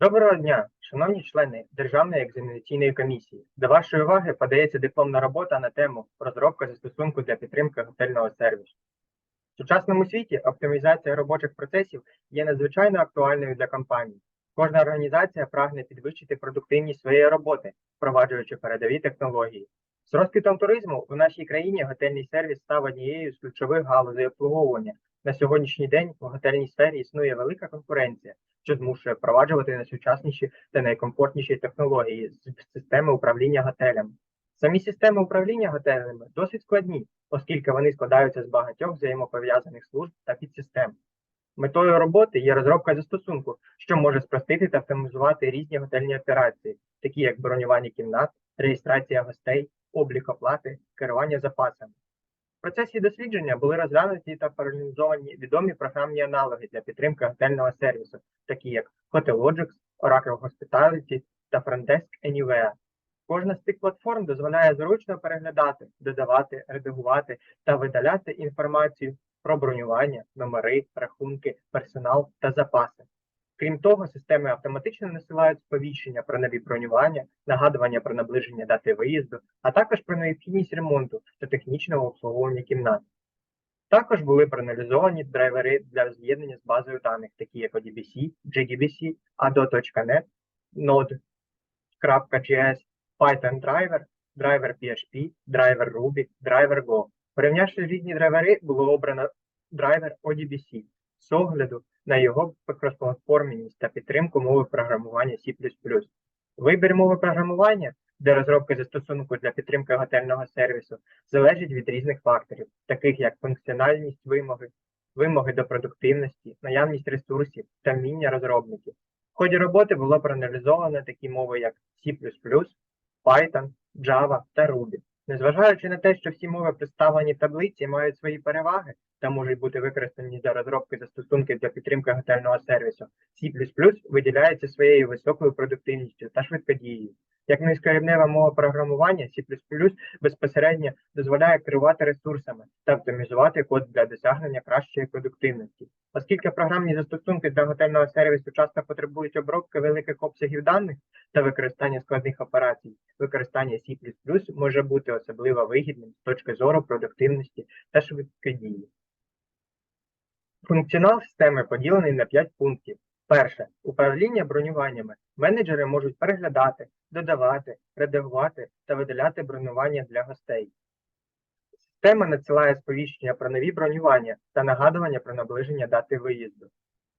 Доброго дня, шановні члени Державної екзаменаційної комісії. До вашої уваги подається дипломна робота на тему розробка застосунку для підтримки готельного сервісу. В сучасному світі оптимізація робочих процесів є надзвичайно актуальною для компаній. Кожна організація прагне підвищити продуктивність своєї роботи, впроваджуючи передові технології. З розквітом туризму у нашій країні готельний сервіс став однією з ключових галузей обслуговування. На сьогоднішній день у готельній сфері існує велика конкуренція, що змушує впроваджувати найсучасніші та найкомфортніші технології з системи управління готелями. Самі системи управління готелями досить складні, оскільки вони складаються з багатьох взаємопов'язаних служб та підсистем. Метою роботи є розробка застосунку, що може спростити та автоматизувати різні готельні операції, такі як бронювання кімнат, реєстрація гостей, облік оплати, керування запасами. В процесі дослідження були розглянуті та проаналізовані відомі програмні аналоги для підтримки готельного сервісу, такі як Hotelogics, Oracle Hospitality та Frontdesk Anywhere. Кожна з цих платформ дозволяє зручно переглядати, додавати, редагувати та видаляти інформацію про бронювання, номери, рахунки, персонал та запаси. Крім того, системи автоматично насилають сповіщення про нові бронювання, нагадування про наближення дати виїзду, а також про необхідність ремонту та технічного обслуговування кімнат. Також були проаналізовані драйвери для з'єднання з базою даних, такі як ODBC, JDBC, ADO.NET, Node.js, Python Driver, драйвер PHP, драйвер Ruby, драйвер Go. Порівнявши різні драйвери, було обрано драйвер ODBC з огляду на його кросплатформеність та підтримку мови програмування C++. Вибір мови програмування для розробки застосунку для підтримки готельного сервісу залежить від різних факторів, таких як функціональність вимоги, вимоги до продуктивності, наявність ресурсів та вміння розробників. В ході роботи було проаналізовано такі мови, як C++, Python, Java та Ruby. Незважаючи на те, що всі мови представлені в таблиці мають свої переваги та можуть бути використані для розробки застосунків для підтримки готельного сервісу, C++ виділяється своєю високою продуктивністю та швидкодією. Як низькорівнева мова програмування, C++ безпосередньо дозволяє керувати ресурсами та оптимізувати код для досягнення кращої продуктивності. Оскільки програмні застосунки для готельного сервісу часто потребують обробки великих обсягів даних та використання складних операцій, використання C++ може бути особливо вигідним з точки зору продуктивності та швидкодії. Функціонал системи поділений на 5 пунктів. Перше управління бронюваннями. Менеджери можуть переглядати, додавати, редагувати та видаляти бронювання для гостей. Система надсилає сповіщення про нові бронювання та нагадування про наближення дати виїзду.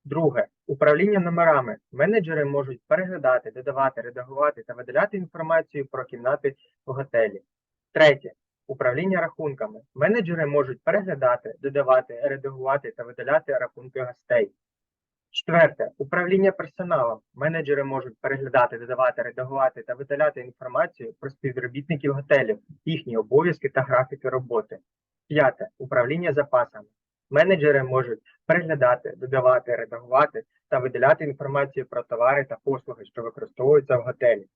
Друге управління номерами. Менеджери можуть переглядати, додавати, редагувати та видаляти інформацію про кімнати в готелі. Третє управління рахунками. Менеджери можуть переглядати, додавати, редагувати та видаляти рахунки гостей. Четверте управління персоналом. Менеджери можуть переглядати, додавати, редагувати та видаляти інформацію про співробітників готелів, їхні обов'язки та графіки роботи. П'яте управління запасами. Менеджери можуть переглядати, додавати, редагувати та видаляти інформацію про товари та послуги, що використовуються в готелі.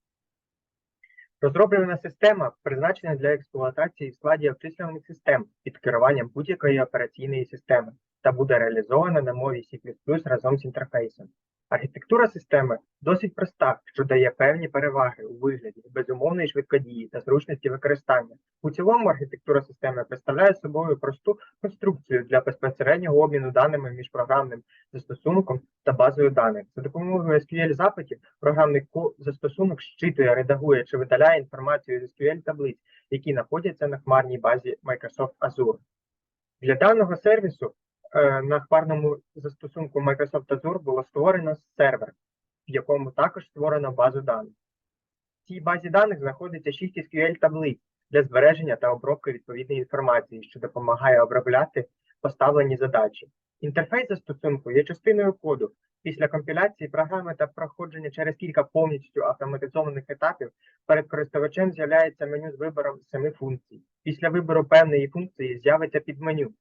Розроблена система призначена для експлуатації в складі обчислюваних систем під керуванням будь-якої операційної системи та буде реалізована на мові C++ разом з інтерфейсом. Архітектура системи досить проста, що дає певні переваги у вигляді безумовної швидкодії та зручності використання. У цілому архітектура системи представляє собою просту конструкцію для безпосереднього обміну даними між програмним застосунком та базою даних. За допомогою SQL запитів програмний застосунок щитує, редагує чи видаляє інформацію з SQL таблиць, які знаходяться на хмарній базі Microsoft Azure. Для даного сервісу на хмарному застосунку Microsoft Azure було створено сервер, в якому також створено базу даних. В цій базі даних знаходиться 6 SQL таблиць для збереження та обробки відповідної інформації, що допомагає обробляти поставлені задачі. Інтерфейс застосунку є частиною коду. Після компіляції програми та проходження через кілька повністю автоматизованих етапів перед користувачем з'являється меню з вибором семи функцій. Після вибору певної функції з'явиться підменю,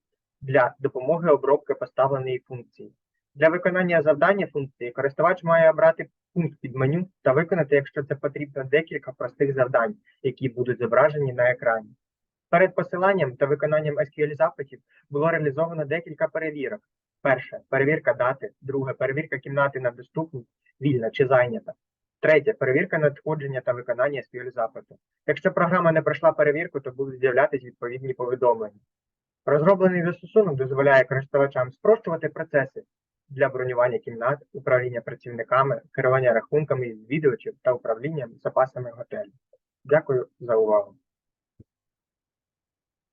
для допомоги обробки поставленої функції. Для виконання завдання функції користувач має обрати пункт під меню та виконати, якщо це потрібно, декілька простих завдань, які будуть зображені на екрані. Перед посиланням та виконанням SQL запитів було реалізовано декілька перевірок. Перше перевірка дати. Друге перевірка кімнати на доступність, вільна чи зайнята. Третє перевірка надходження та виконання SQL запиту. Якщо програма не пройшла перевірку, то будуть з'являтися відповідні повідомлення. Розроблений застосунок дозволяє користувачам спрощувати процеси для бронювання кімнат, управління працівниками, керування рахунками відвідувачів та управлінням запасами готелю. Дякую за увагу.